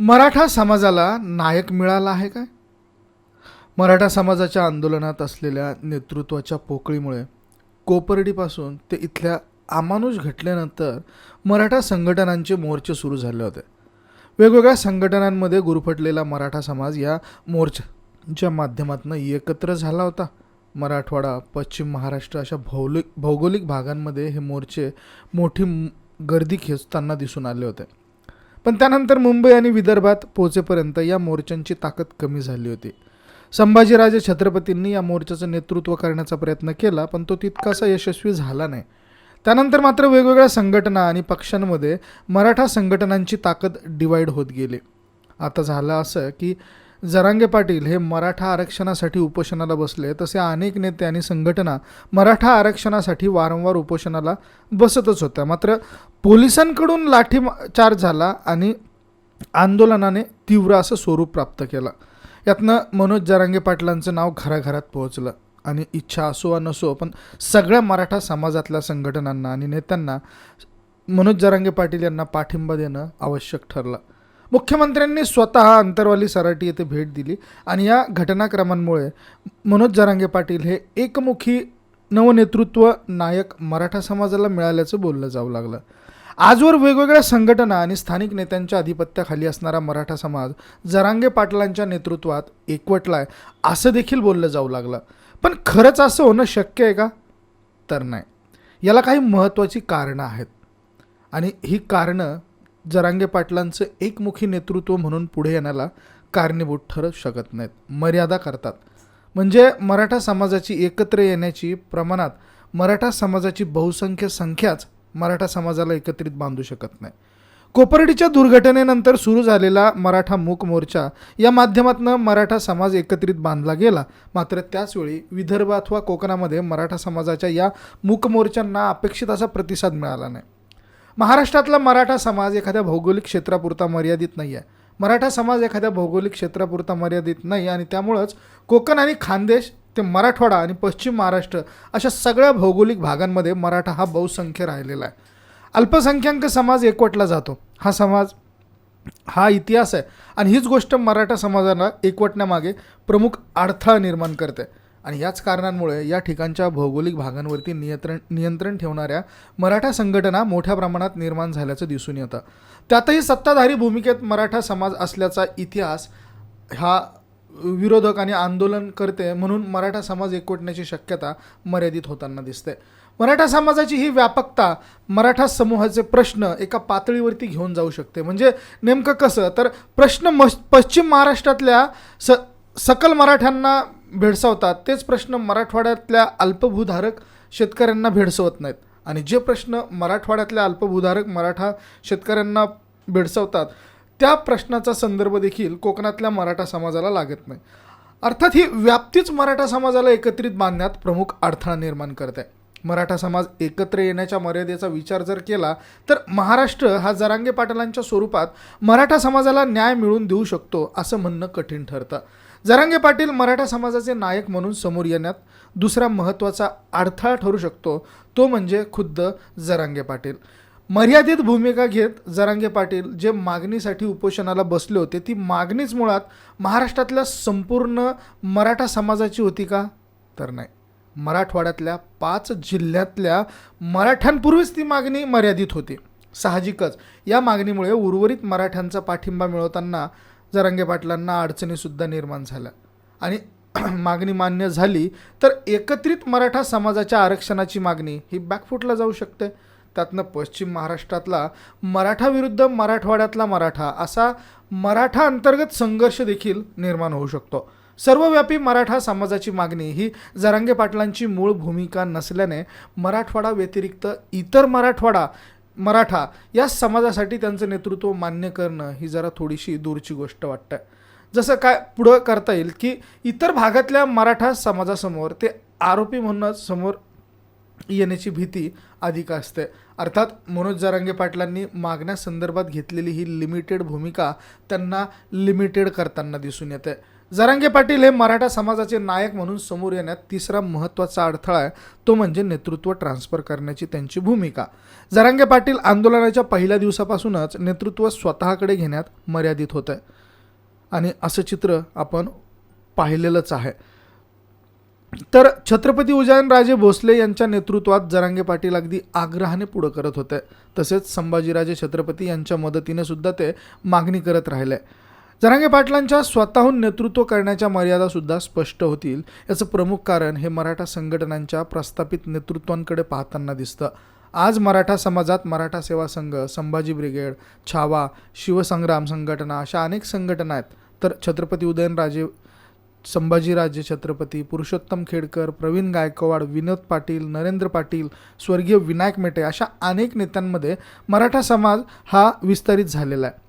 मराठा समाजाला नायक मिळाला आहे काय? मराठा समाजाच्या आंदोलनात असलेल्या नेतृत्वाच्या पोकळीमुळे कोपर्डीपासून ते इथल्या अमानुष घटल्यानंतर मराठा संघटनांचे मोर्चे सुरू झाले होते. वेगवेगळ्या संघटनांमध्ये गुरफटलेला मराठा समाज या मोर्चाच्या माध्यमातून एकत्र झाला होता. मराठवाडा पश्चिम महाराष्ट्र अशा भौलिक भौगोलिक भागांमध्ये हे मोर्चे मोठी गर्दी खेचताना दिसून आले होते. पण त्यानंतर मुंबई आणि विदर्भात पोहोचेपर्यंत या मोर्चांची ताकद कमी झाली होती. संभाजीराजे छत्रपतींनी या मोर्चाचं नेतृत्व करण्याचा प्रयत्न केला पण तो तितकासा यशस्वी झाला नाही. त्यानंतर मात्र वेगवेगळ्या संघटना आणि पक्षांमध्ये मराठा संघटनांची ताकद डिवाईड होत गेली. आता झालं असं की जरांगे पाटील हे मराठा आरक्षणासाठी उपोषणाला बसले तसे अनेक नेते आणि संघटना मराठा आरक्षणासाठी वारंवार उपोषणाला बसतच होत्या. मात्र पोलिसांकडून लाठीचार झाला आणि आंदोलनाने तीव्र असं स्वरूप प्राप्त केलं. यातनं मनोज जरांगे पाटलांचं नाव घराघरात पोहोचलं आणि इच्छा असो वा नसो पण सगळ्या मराठा समाजातल्या संघटनांना आणि नेत्यांना मनोज जरांगे पाटील यांना पाठिंबा देणं आवश्यक ठरलं. मुख्यमंत्र्यांनी स्वतः अंतरवाली सराटी येथे भेट दिली आणि या घटनाक्रमांमुळे मनोज जरांगे पाटील हे एकमुखी नवनेतृत्व नायक मराठा समाजाला मिळाल्याचं बोललं जाऊ लागलं. आजवर वेगवेगळ्या संघटना आणि स्थानिक नेत्यांच्या अधिपत्याखाली असणारा मराठा समाज जरांगे पाटलांच्या नेतृत्वात एकवटलाय असं देखील बोललं जाऊ लागलं. पण खरंच असं होणं शक्य आहे का? तर नाही. याला काही महत्त्वाची कारणं आहेत. आणि ही कारणं जरांगे पाटलांचं एकमुखी नेतृत्व म्हणून पुढे येण्याला कारणीभूत ठरू शकत नाहीत. मर्यादा करतात. म्हणजे मराठा समाजाची एकत्र येण्याची प्रमाणात मराठा समाजाची बहुसंख्य संख्याच मराठा समाजाला एकत्रित बांधू शकत नाही. कोपर्डीच्या दुर्घटनेनंतर सुरू झालेला मराठा मूक मोर्चा या माध्यमातून मराठा समाज एकत्रित बांधला गेला. मात्र त्याचवेळी विदर्भ अथवा कोकणामध्ये मराठा समाजाच्या या मूक मोर्चांना अपेक्षित असा प्रतिसाद मिळाला नाही. महाराष्ट्रातला मराठा समाज एखाद्या भौगोलिक क्षेत्रापुरता मर्यादित नाही आहे मराठा समाज एखाद्या भौगोलिक क्षेत्रापुरता मर्यादित नाही आणि त्यामुळंच कोकण आणि खानदेश ते मराठवाडा आणि पश्चिम महाराष्ट्र अशा सगळ्या भौगोलिक भागांमध्ये मराठा हा बहुसंख्य राहिलेला आहे. अल्पसंख्याक समाज एकवटला जातो. हा समाज हा इतिहास आहे आणि हीच गोष्ट मराठा समाजाला एकवटण्यामागे प्रमुख अडथळा निर्माण करते. आणि याच कारणांमुळे या ठिकाणच्या भौगोलिक भागांवरती नियंत्रण नियंत्रण ठेवणाऱ्या मराठा संघटना मोठ्या प्रमाणात निर्माण झाल्याचं दिसून येतं. त्यातही सत्ताधारी भूमिकेत मराठा समाज असल्याचा इतिहास हा विरोधक आणि आंदोलन करते म्हणून मराठा समाज एकवटण्याची शक्यता मर्यादित होताना दिसते. मराठा समाजाची ही व्यापकता मराठा समूहाचे प्रश्न एका पातळीवरती घेऊन जाऊ शकते. म्हणजे नेमकं कसं? तर प्रश्न म पश्चिम महाराष्ट्रातल्या स सकल मराठ्यांना भेडसावतात तेच प्रश्न मराठवाड्यातल्या अल्पभूधारक शेतकऱ्यांना भेडसवत नाहीत. आणि जे प्रश्न मराठवाड्यातल्या अल्पभूधारक मराठा शेतकऱ्यांना भेडसावतात त्या प्रश्नाचा संदर्भ देखील कोकणातल्या मराठा समाजाला लागत नाही. अर्थात ही व्याप्तीच मराठा समाजाला एकत्रित बांधण्यात प्रमुख अडथळा निर्माण करत आहे. मराठा समाज एकत्र येण्याच्या मर्यादेचा विचार जर केला तर महाराष्ट्र हा जरांगे पाटलांच्या स्वरूपात मराठा समाजाला न्याय मिळवून देऊ शकतो असं म्हणणं कठीण ठरतं. जरांगे पाटील मराठा समाजाचे नायक म्हणून समोर येण्यात दुसरा महत्त्वाचा अडथळा ठरू शकतो तो म्हणजे खुद्द जरांगे पाटील. मर्यादित भूमिका घेत जरांगे पाटील जे मागणीसाठी उपोषणाला बसले होते ती मागणीच मुळात महाराष्ट्रातल्या संपूर्ण मराठा समाजाची होती का? तर नाही. मराठवाड्यातल्या पाच जिल्ह्यातल्या मराठ्यांपूर्वीच ती मागणी मर्यादित होती. साहजिकच या मागणीमुळे उर्वरित मराठ्यांचा पाठिंबा मिळवताना जरांगे पाटलांना अडचणीसुद्धा निर्माण झाल्या. आणि मागणी मान्य झाली तर एकत्रित मराठा समाजाच्या आरक्षणाची मागणी ही बॅकफुटला जाऊ शकते. त्यातनं पश्चिम महाराष्ट्रातला मराठा विरुद्ध मराठवाड्यातला मराठा असा मराठा अंतर्गत संघर्ष देखील निर्माण होऊ शकतो. सर्वव्यापी मराठा समाजाची मागणी ही जरांगे पाटलांची मूळ भूमिका नसल्याने मराठवाडा व्यतिरिक्त इतर मराठवाडा मराठा या समाजासाठी त्यांचं नेतृत्व मान्य करणं ही जरा थोडीशी दूरची गोष्ट वाटतं जसं काय पुढं करता येईल की इतर भागातल्या मराठा समाजासमोर ते आरोपी म्हणूनच समोर येण्याची भीती अधिक असते. अर्थात मनोज जरांगे पाटलांनी मागण्यासंदर्भात घेतलेली ही लिमिटेड भूमिका त्यांना लिमिटेड करताना दिसून येते. जरांगे पाटील हे मराठा समाजाचे नायक म्हणून समोर येण्यात तिसरा महत्त्वाचा अडथळा आहे. तो म्हणजे नेतृत्व ट्रान्सफर करण्याची त्यांची भूमिका. जरांगे पाटील आंदोलनाच्या पहिल्या दिवसापासूनच नेतृत्व स्वतःकडे घेण्यात मर्यादित होतं आहे आणि असं चित्र आपण पाहिलेलंच आहे. तर छत्रपती उदयनराजे भोसले यांच्या नेतृत्वात जरांगे पाटील अगदी आग्रहाने पुढं करत होते. तसेच संभाजीराजे छत्रपती यांच्या मदतीने सुद्धा ते मागणी करत राहिले. जरांगे पाटलांच्या स्वतःहून नेतृत्व करण्याच्या मर्यादासुद्धा स्पष्ट होतील याचं प्रमुख कारण हे मराठा संघटनांच्या प्रस्थापित नेतृत्वांकडे पाहताना दिसतं. आज मराठा समाजात मराठा सेवा संघ संभाजी ब्रिगेड छावा शिवसंग्राम संघटना अशा अनेक संघटना आहेत. तर छत्रपती उदयनराजे संभाजीराजे छत्रपती पुरुषोत्तम खेडकर प्रवीण गायकवाड विनोद पाटील नरेंद्र पाटील स्वर्गीय विनायक मेटे अशा अनेक नेत्यांमध्ये मराठा समाज हा विस्तारित झालेला आहे.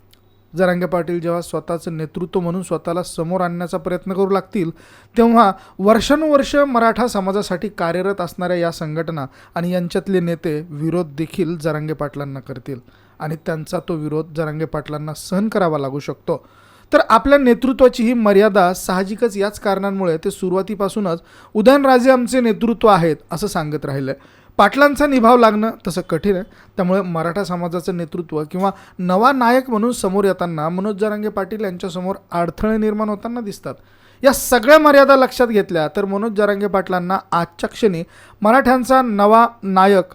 जरांगे पाटील जेव्हा स्वतःचं नेतृत्व म्हणून स्वतःला समोर आणण्याचा प्रयत्न करू लागतील तेव्हा वर्षानुवर्ष मराठा समाजासाठी कार्यरत असणाऱ्या या संघटना आणि यांच्यातले नेते विरोध देखील जरांगे पाटलांना करतील आणि त्यांचा तो विरोध जरांगे पाटलांना सहन करावा लागू शकतो. तर आपल्या नेतृत्वाची ही मर्यादा साहजिकच याच कारणांमुळे ते सुरुवातीपासूनच उदयनराजे आमचे नेतृत्व आहेत असं सांगत राहिलं. पाटलांचा निभाव लागणं तसं कठीण आहे. त्यामुळे मराठा समाजाचं नेतृत्व किंवा नवा नायक म्हणून समोर येताना मनोज जरांगे पाटील यांच्यासमोर अडथळे निर्माण होताना दिसतात. या सगळ्या मर्यादा लक्षात घेतल्या तर मनोज जरांगे पाटलांना आजच्या क्षणी मराठ्यांचा नवा नायक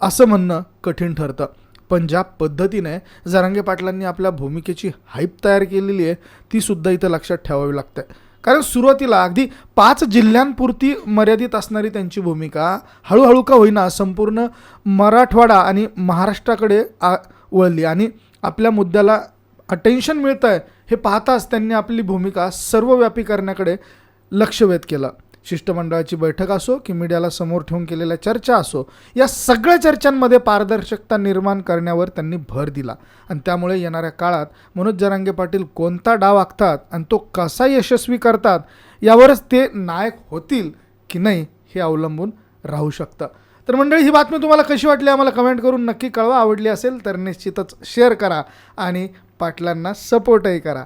असं म्हणणं कठीण ठरतं. पण ज्या पद्धतीने जरांगे पाटलांनी आपल्या भूमिकेची हाईप तयार केलेली आहे तीसुद्धा इथं लक्षात ठेवावी लागते. कारण सुरुवातीला अगदी पाच जिल्ह्यांपुरती मर्यादित असणारी त्यांची भूमिका हळूहळू का होईना संपूर्ण मराठवाडा आणि महाराष्ट्राकडे आ वळली. आणि आपल्या मुद्द्याला अटेन्शन मिळतं आहे हे पाहताच त्यांनी आपली भूमिका सर्वव्यापी करण्याकडे लक्ष वेध केलं शिष्टमंडळाची बैठक असो की मीडियाला समोर ठेवून केलेल्या चर्चा असो या सगळ्या चर्चांमध्ये पारदर्शकता निर्माण करण्यावर त्यांनी भर दिला. आणि त्यामुळे येणाऱ्या काळात मनोज जरांगे पाटील कोणता डाव आखतात आणि तो कसा यशस्वी करतात यावरच ते नायक होतील की नाही हे अवलंबून राहू शकतं. तर मंडळी ही बातमी तुम्हाला कशी वाटली आम्हाला कमेंट करून नक्की कळवा. आवडली असेल तर निश्चितच शेअर करा आणि पाटलांना सपोर्टही करा.